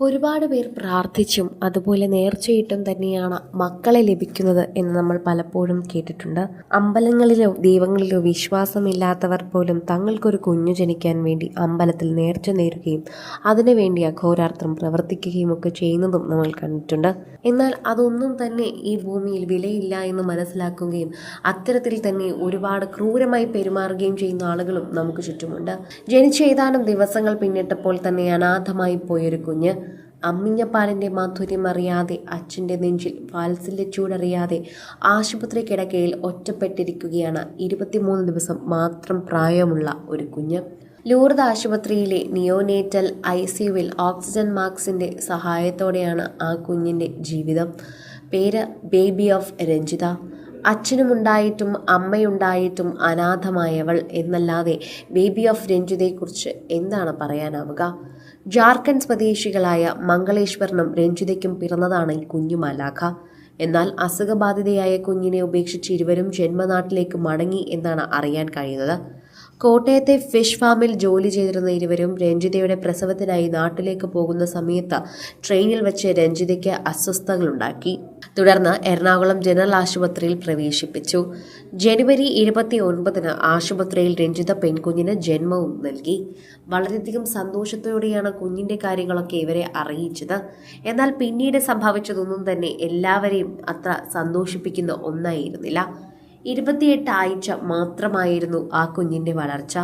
ഒരുപാട് പേർ പ്രാർത്ഥിച്ചും അതുപോലെ നേർച്ചയിട്ടും തന്നെയാണ് മക്കളെ ലഭിക്കുന്നത് എന്ന് നമ്മൾ പലപ്പോഴും കേട്ടിട്ടുണ്ട്. അമ്പലങ്ങളിലോ ദൈവങ്ങളിലോ വിശ്വാസമില്ലാത്തവർ പോലും തങ്ങൾക്കൊരു കുഞ്ഞു ജനിക്കാൻ വേണ്ടി അമ്പലത്തിൽ നേർച്ച നേരുകയും അതിനുവേണ്ടി അഘോരാർത്ഥം പ്രവർത്തിക്കുകയും ഒക്കെ ചെയ്യുന്നതും നമ്മൾ കണ്ടിട്ടുണ്ട്. എന്നാൽ അതൊന്നും തന്നെ ഈ ഭൂമിയിൽ വിലയില്ല എന്ന് മനസ്സിലാക്കുകയും അത്തരത്തിൽ തന്നെ ഒരുപാട് ക്രൂരമായി പെരുമാറുകയും ചെയ്യുന്ന ആളുകളും നമുക്ക് ചുറ്റുമുണ്ട്. ജനിച്ച ഏതാനും ദിവസങ്ങൾ പിന്നിട്ടപ്പോൾ തന്നെ അനാഥമായി പോയൊരു കുഞ്ഞ് അമ്മിഞ്ഞപ്പാലിന്റെ മാധുര്യം അറിയാതെ അച്ഛന്റെ നെഞ്ചിൽ വാത്സല്യ ചൂടറിയാതെ ആശുപത്രി കിടക്കയിൽ ഒറ്റപ്പെട്ടിരിക്കുകയാണ് ഇരുപത്തിമൂന്ന് ദിവസം മാത്രം പ്രായമുള്ള ഒരു കുഞ്ഞ്. ലൂർദ് ആശുപത്രിയിലെ നിയോനേറ്റൽ ഐ സിയുവിൽ ഓക്സിജൻ മാർക്സിന്റെ സഹായത്തോടെയാണ് ആ കുഞ്ഞിന്റെ ജീവിതം. പേര് ബേബി ഓഫ് രഞ്ജിത. അച്ഛനുമുണ്ടായിട്ടും അമ്മയുണ്ടായിട്ടും അനാഥമായവൾ എന്നല്ലാതെ ബേബി ഓഫ് രഞ്ജിതയെക്കുറിച്ച് എന്താണ് പറയാനാവുക? ജാർഖണ്ഡ് സ്വദേശികളായ മംഗളേശ്വരനും രഞ്ജിതയ്ക്കും പിറന്നതാണ് ഈ കുഞ്ഞു മാലാഖ. എന്നാൽ അസുഖബാധിതയായ കുഞ്ഞിനെ ഉപേക്ഷിച്ച് ഇരുവരും ജന്മനാട്ടിലേക്ക് മടങ്ങി എന്നാണ് അറിയാൻ കഴിയുന്നത്. കോട്ടയത്തെ ഫിഷ് ഫാമിൽ ജോലി ചെയ്തിരുന്ന ഇരുവരും രഞ്ജിതയുടെ പ്രസവത്തിനായി നാട്ടിലേക്ക് പോകുന്ന സമയത്ത് ട്രെയിനിൽ വെച്ച് രഞ്ജിതയ്ക്ക് അസ്വസ്ഥതകളുണ്ടാക്കി. തുടർന്ന് എറണാകുളം ജനറൽ ആശുപത്രിയിൽ പ്രവേശിപ്പിച്ചു. ജനുവരി ഇരുപത്തി ഒൻപതിന് ആശുപത്രിയിൽ രഞ്ജിത പെൺകുഞ്ഞിന് ജന്മവും നൽകി. വളരെയധികം സന്തോഷത്തോടെയാണ് കുഞ്ഞിന്റെ കാര്യങ്ങളൊക്കെ ഇവരെ അറിയിച്ചത്. എന്നാൽ പിന്നീട് സംഭവിച്ചതൊന്നും തന്നെ എല്ലാവരെയും അത്ര സന്തോഷിപ്പിക്കുന്ന ഒന്നായിരുന്നില്ല. ഇരുപത്തിയെട്ട് ആഴ്ച മാത്രമായിരുന്നു ആ കുഞ്ഞിന്റെ വളർച്ച.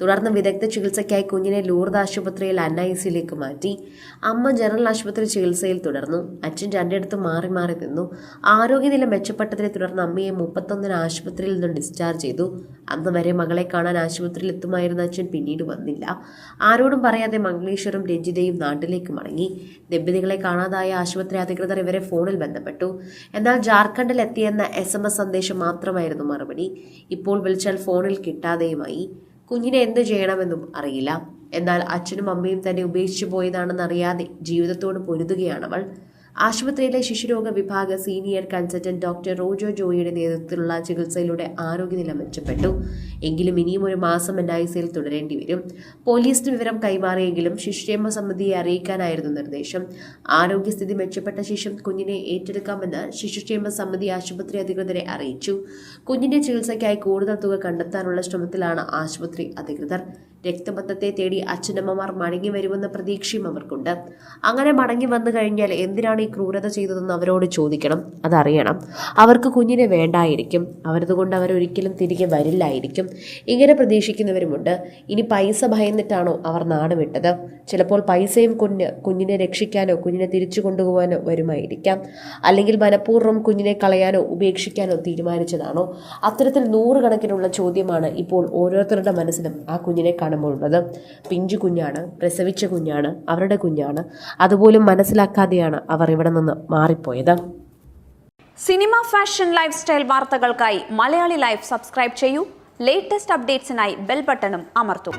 തുടർന്ന് വിദഗ്ധ ചികിത്സയ്ക്കായി കുഞ്ഞിനെ ലൂർദ് ആശുപത്രിയിൽ അന്നൈസിലേക്ക് മാറ്റി. അമ്മ ജനറൽ ആശുപത്രി ചികിത്സയിൽ തുടർന്നു. അച്ഛൻ രണ്ടിടത്തും മാറി മാറി നിന്നു. ആരോഗ്യനില മെച്ചപ്പെട്ടതിനെ തുടർന്ന് അമ്മയെ മുപ്പത്തൊന്നിന് ആശുപത്രിയിൽ നിന്നും ഡിസ്ചാർജ് ചെയ്തു. അന്ന് വരെ മകളെ കാണാൻ ആശുപത്രിയിൽ എത്തുമായിരുന്ന അച്ഛൻ പിന്നീട് വന്നില്ല. ആരോടും പറയാതെ മംഗളേശ്വരും രഞ്ജിതയും നാട്ടിലേക്ക് മടങ്ങി. ദമ്പതികളെ കാണാതായ ആശുപത്രി അധികൃതർ ഇവരെ ഫോണിൽ ബന്ധപ്പെട്ടു. എന്നാൽ ജാർഖണ്ഡിൽ എത്തിയെന്ന എസ് എം എസ് സന്ദേശം മാത്രമായിരുന്നു മറുപടി. ഇപ്പോൾ വിളിച്ചാൽ ഫോണിൽ കിട്ടാതെയുമായി. കുഞ്ഞിനെ എന്ത് ചെയ്യണമെന്നും അറിയില്ല. എന്നാൽ അച്ഛനും അമ്മയും തന്നെ ഉപേക്ഷിച്ചു പോയതാണെന്നറിയാതെ ജീവിതത്തോട് പൊരുതുകയാണവൾ ആശുപത്രിയിലെ ശിശുരോഗ വിഭാഗ സീനിയർ കൺസൾട്ടന്റ് ഡോക്ടർ റോജോ ജോയിയുടെ നേതൃത്വത്തിലുള്ള ചികിത്സയിലൂടെ ആരോഗ്യനില മെച്ചപ്പെട്ടു. എങ്കിലും ഇനിയും ഒരു മാസം എൻ ഐ സിയിൽ തുടരേണ്ടി വരും. പോലീസിന് വിവരം കൈമാറിയെങ്കിലും ശിശുക്ഷേമ സമിതിയെ അറിയിക്കാനായിരുന്നു നിർദ്ദേശം. ആരോഗ്യസ്ഥിതി മെച്ചപ്പെട്ട ശേഷം കുഞ്ഞിനെ ഏറ്റെടുക്കാമെന്ന് ശിശുക്ഷേമ സമിതി ആശുപത്രി അധികൃതരെ അറിയിച്ചു. കുഞ്ഞിന്റെ ചികിത്സയ്ക്കായി കൂടുതൽ തുക കണ്ടെത്താനുള്ള ശ്രമത്തിലാണ് ആശുപത്രി അധികൃതർ. രക്തബന്ധത്തെ തേടി അച്ഛനമ്മമാർ മടങ്ങി വരുമെന്ന പ്രതീക്ഷയും അവർക്കുണ്ട്. അങ്ങനെ മടങ്ങി വന്നു കഴിഞ്ഞാൽ എന്തിനാണ് ഈ ക്രൂരത ചെയ്തതെന്ന് അവരോട് ചോദിക്കണം. അതറിയണം. അവർക്ക് കുഞ്ഞിനെ വേണ്ടായിരിക്കും. അവരതുകൊണ്ട് അവരൊരിക്കലും തിരികെ വരില്ലായിരിക്കും. ഇങ്ങനെ പ്രതീക്ഷിക്കുന്നവരുമുണ്ട്. ഇനി പൈസ ഭയന്നിട്ടാണോ അവർ നാട് വിട്ടത്? ചിലപ്പോൾ പൈസയും കുഞ്ഞ് കുഞ്ഞിനെ രക്ഷിക്കാനോ കുഞ്ഞിനെ തിരിച്ചു കൊണ്ടുപോകാനോ വരുമായിരിക്കാം. അല്ലെങ്കിൽ മനഃപൂർവം കുഞ്ഞിനെ കളയാനോ ഉപേക്ഷിക്കാനോ തീരുമാനിച്ചതാണോ? അത്തരത്തിൽ നൂറുകണക്കിനുള്ള ചോദ്യമാണ് ഇപ്പോൾ ഓരോരുത്തരുടെ മനസ്സിലും ആ കുഞ്ഞിനെ കാണുമ്പോൾ ഉള്ളത് പിഞ്ചു കുഞ്ഞാണ് പ്രസവിച്ച കുഞ്ഞാണ് അവരുടെ കുഞ്ഞാണ്. അതുപോലും മനസ്സിലാക്കാതെയാണ് അവർ ഇവിടെ നിന്ന് മാറിപ്പോയത്. സിനിമ ഫാഷൻ ലൈഫ് സ്റ്റൈൽ വാർത്തകൾക്കായി മലയാളി ലൈഫ് സബ്സ്ക്രൈബ് ചെയ്യൂ. ലേറ്റസ്റ്റ് അപ്ഡേറ്റ്സിനായി ബെൽ ബട്ടണും അമർത്തും.